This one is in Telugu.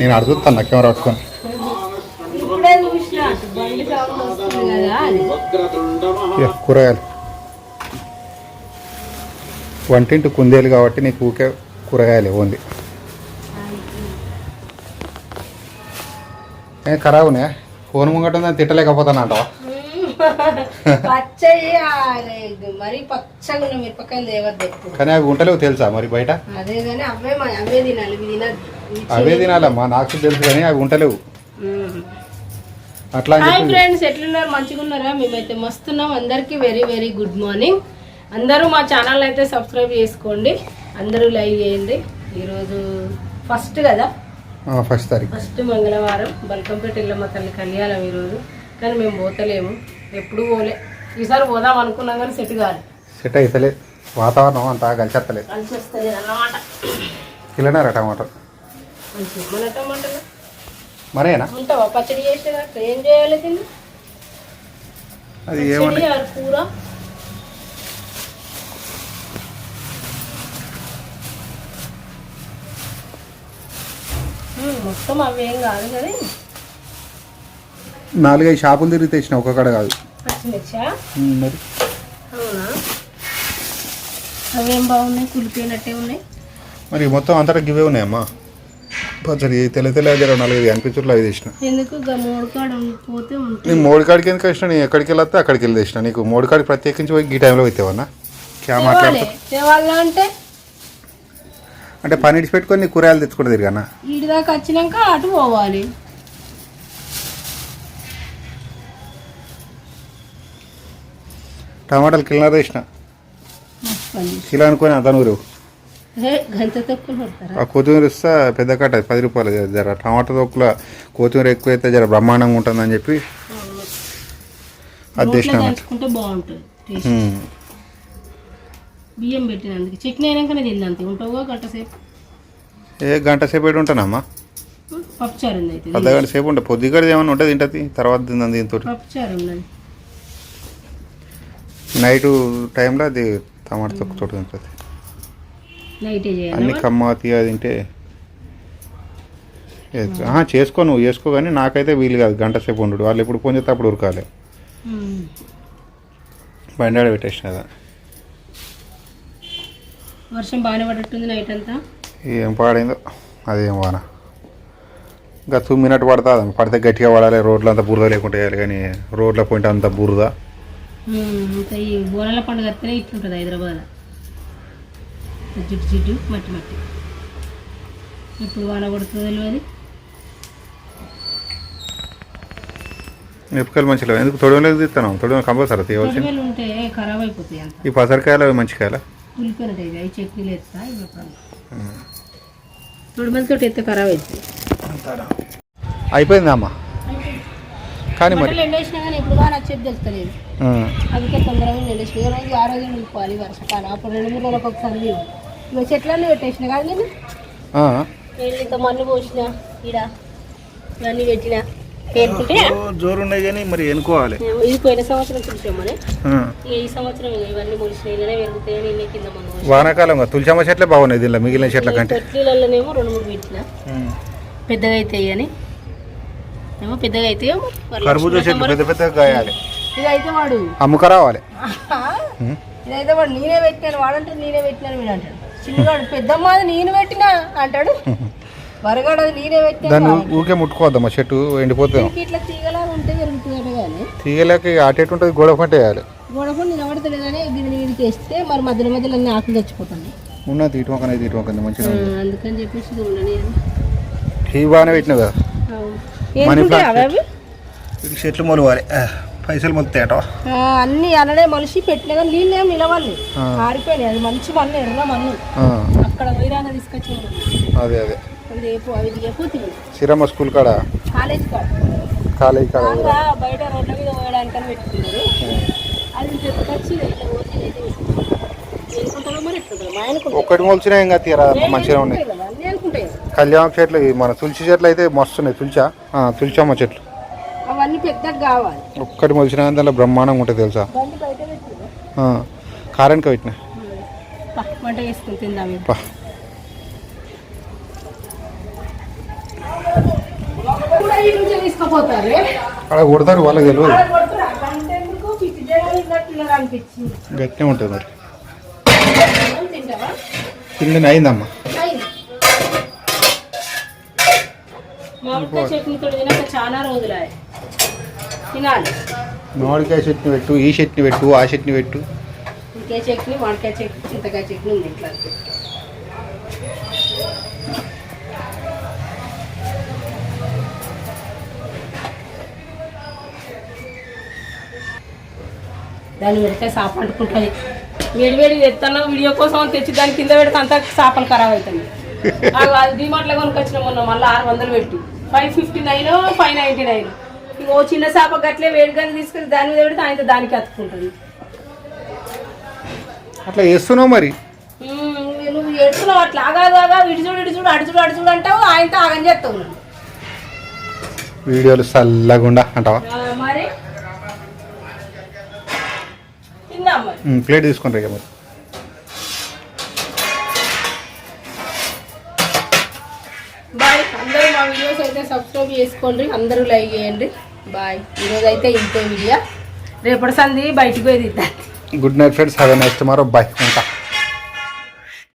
నేను అడుగుతాను కెమెరా పట్టుకొని. కూరగాయలు. వంటింటి కుందేలు కాబట్టి నీకు ఊకే కూరగాయలు ఓన్లీ. ఏ ఖరాబ్ ఉన్నాయా? ఫోన్ ముంగట ఉందని తిట్టలేకపోతాను అంటావా మరి పచ్చగా మిరపకాయలు కానీ అవి ఉంటలేవు తెలుసా మరి బయట? అదే కానీ అవే అవే తినాలి తినద్దు. అవే తినాలమ్మా నాకు తెలుసు కానీ అవి ఉంటలేవు. అట్లా హాయ్ ఫ్రెండ్స్ ఎట్లున్నారు? మంచిగా ఉన్నారా మేమైతే మస్తున్నాం. అందరికీ వెరీ వెరీ గుడ్ మార్నింగ్ అందరూ మా ఛానల్ అయితే సబ్స్క్రైబ్ చేసుకోండి. అందరూ లైక్ చేయండి. ఈరోజు ఫస్ట్ కదా? ఫస్ట్ తారీఖు. ఫస్ట్ మంగళవారం. బల్కంపేట ఇల్లమ్మ తల్లి కళ్యాణం ఈరోజు. కానీ మేము పోతలేము. ఎప్పుడు పోలే. ఈసారి పోదాం అనుకున్నాం కానీ సెట్ కాదు సెట్ అవుతలేదు వాతావరణం అంతా కలిసేస్తలేదు కలిసి వస్తుంది అన్నమాట. కిలోనారా టమాటో? మన టమాటాలు? మరేనా? ఉంటావా? పచ్చడి చేసేదా? ఏం చేయాలి తిని అది ఆర్ కూర? మొత్తం అవేం కాదు కానీ నాలుగైదు షాపులు తిరిగి తెచ్చిన ఒక కాడ కాదు. మరి? అవునా? అవేం బాగున్నాయి? కులిపోయినట్టే ఉన్నాయి. మరి మొత్తం అంతటా గివే ఉన్నాయమ్మా? పచ్చడి తెల్ల తెల్ల జర నాలుగైదు అనిపించుట్లు అవి తెచ్చిన. ఎందుకు పోతే నేను మోడికాడికి ఎందుకు వచ్చిన నేను ఎక్కడికి వెళ్ళొస్తే అక్కడికి వెళ్ళి తెచ్చిన. నీకు మోడికాడికి ప్రత్యేకించి పోయి ఈ టైంలో పోతావన్నా క్యా మాట్లాడుతా అంటే? అంటే పని ఇడిచి పెట్టుకొని నీ కూరగాయలు తెచ్చుకుంటే తిరిగానా? దాకా వచ్చినాక అటు పోవాలి. టమాటాలు కిలోన్నర తెచ్చిన? కిలో అనుకొని అంత నూరు ఆ కొత్తిమీర ఇస్తే పెద్ద కట్ట పది రూపాయలు జర- టమాటా తొక్కుల కొత్తిమీర ఎక్కువ అయితే జర బ్రహ్మాండంగా ఉంటుందని చెప్పి అది ఉమ్. బియ్యం పెట్టినందుకు అయినాకనే తిందంతే ఉంటావుగా గంట సేపు ఏ గంట సేపు పెట్టి ఉంటానమ్మా పప్పుచారు అర్ధ గంట సేపు ఉంటుంది పొద్దుగడ ఏమన్నా ఉంటుంది తింటుంది తర్వాత తిందని దీంతో పప్పుచారు ఉన్నది నైట్ టైంలో అది టమాటా తొక్కు తోటి ఉంటుంది అన్ని చేయాలి కమ్మ తీయ తింటే చేసుకో నువ్వు చేసుకో కానీ నాకైతే వీలు కాదు. గంట సేపు ఉండు. వాళ్ళు ఎప్పుడు ఫోన్ చేస్తే అప్పుడు ఉరకాలి. బండాడ పెట్టేసిన కదా వర్షం బాగానే పడట్టుంది నైట్ అంతా? ఏం పాడైందో అదేం వాన. ఇంకా తుమ్మినట్టు పడుతుంది పడితే గట్టిగా పడాలి. రోడ్లు అంతా బురద లేకుండా వేయాలి కానీ రోడ్ల పోయింటే అంత బురద. ఈ బోనాల పండుగ ఇట్లుంటుంది హైదరాబాద్ జిడ్డు జిడ్డు మట్టి మట్టి. ఇప్పుడు వాన పడుతుందో తెలియదు మిరపకాయలు మంచిగా ఎందుకు తొడవలేదు తీస్తాను తొడవ కంపల్సరీ తొడిమేలు ఉంటే ఖరాబ్ అయిపోతాయి అంత. ఈ పసరికాయలు అవి మంచి కాయలా? ఉల్లిపోయినట్టు ఇవి అవి చట్నీలు ఎత్తా ఇవి తొడిమేలతో ఎత్తే ఖరాబ్ అవుతుంది అయిపోయిందా అమ్మ? కానీ మరి ఎండేసినా కానీ ఎప్పుడు బాగా నచ్చేది తెలుస్తలేదు. ఆ, అందుకే తొందరగా ఎండేసిన. రోజు ఆ రోజు నింపుకోవాలి వర్షకాలం. అప్పుడు రెండు మూడు రోజులకు ఒకసారి ఇక చెట్లన్నీ పెట్టేసిన కాదు నేను? ఆ. ఇంత మన్ను పోసిన ఈడ. ఇవన్నీ పెట్టిన. పేరుకుంటే జోరు ఉన్నాయి కానీ మరి ఇది పోయిన సంవత్సరం. ఇక ఈ సంవత్సరం ఇవన్నీ ఇన్ని కింద మనం వానాకాలం తులసమ్మ చెట్లే బాగున్నాయి దీనిలో మిగిలిన చెట్ల కంటే. రెండు మూడు పెట్టిన. పెద్దగా అవుతాయి అని. ఏమో పెద్దగా కర్బూజా చెట్లు పెద్ద పెద్దగా ఇదైతే వాడు. అమ్ముక రావాలి. ఇదైతే వాడు నేనే పెట్టినాను వాడంటే నేనే పెట్టినాను వీడు అంటాడు చిన్నగాడు పెద్దమ్మ అది నేను పెట్టినా అంటాడు. వరగాడు అది నేనే పెట్టాను దాన్ని ఊ- ఊరికే ముట్టుకోవద్దమ్మా చెట్టు ఎండిపోతాం దీనికి ఇట్లా తీగలా ఉంటే పెరుగుతుందట కానీ. తీగలేక అటు ఉంటుంది గోడ పంట వేయాలి. గొడవ నిలబడతలేదని దీని మీదకి వేస్తే మరి మధ్యలో మధ్యలో అన్ని ఆకులు చచ్చిపోతున్నాయి ఉన్నది ఇటు మొక్కనే ఇటు మొక్కనే మంచిగా ఉంది. అందుకని చెప్పేసి ఇది ఉండని ఇవి బాగానే పెట్టినావు కదా. మనీ ఏంటంటే ప్లాంట్ అవి చెట్లు మొలవాలి. ఆ, పైసలు మొలుతాయట ఆ, అన్ని అనడే మనిషి పెట్టినా కానీ నీళ్ళు ఏమి నిలవాలి. ఆరిపోయినాయి. అది మంచి మన్ను ఎర్ర మన్ను అక్కడ వైరాగా తీసుకొచ్చి అదే అదే. రేపు అవి దిగపోతుంది సిరమ్మ స్కూల్ కాడ? కాలేజ్ కాడ. కాలేజ్ కాడ బయట రోడ్ల మీద పోయడానికని పెట్టుకున్నారు. అది తెచ్చి ఒక్కటి మొలిచినా ఇంకా తీరా మంచిగా ఉన్నాయి. కళ్యాణ చెట్లు మన తులసి చెట్లు అయితే మస్తు ఉన్నాయి. తులచా తులచమ్మ చెట్లు. కావాలి? ఒక్కటి మొలిచినా దాంట్లో బ్రహ్మాండంగా ఉంటుంది తెలుసా? కారానికి పెట్టిన. వంట చేసుకుని తిందాం. పా. పోతారు అక్కడ కొడతారు వాళ్ళకి తెలియదు గట్టినే ఉంటుంది మరి. తిండి అయిందమ్మా. మామిడికాయ చాలా రోజులు తినాలి. మామిడికాయ చట్నీ పెట్టు ఈ చట్నీ పెట్టు ఆ చట్నీ పెట్టు. ఇంకే చట్నీ మామిడికాయ చట్నీ చింతకాయ చట్నీ ఉంది ఇట్లా దాన్ని పెడితే సాప అంటుకుంటుంది. వేడి వేడి తెస్తాను వీడియో కోసం తెచ్చి దాని కింద పెడితే అంతా చేపలు ఖరాబ్ అవుతుంది అది డిమార్ట్లో కొనుక్కొచ్చిన మొన్న మళ్ళీ ఆరు వందలు పెట్టి. Five fifty nine five ninety nine ఓ చిన్న చేప గట్లే వేడిగా తీసుకెళ్ళి దాని మీద పెడితే ఆయన దానికి అతుక్కుంటుంది. అట్లా చేస్తున్నావు మరి? నువ్వు ఎడుతున్నావు అట్లా ఆగాగా ఇటు చూడు ఇటు చూడు అటు చూడు అటు చూడు అంటావు ఆయనతో ఆగని చేస్తావు. వీడియోలు చల్లగుండా అంటావా? మరి? తిందాం మరి. ఉమ్, ప్లేట్ తీసుకొని రేగ మరి. బాయ్ అందరూ మా వీడియోస్ అయితే సబ్స్క్రైబ్ చేసుకోండి అందరూ లైక్ చేయండి. బాయ్. ఈరోజు అయితే ఇంతే వీడియో. రేపటి సంది బయటకు పోయి good night friends have a next tomorrow. Bye. ఉంటా.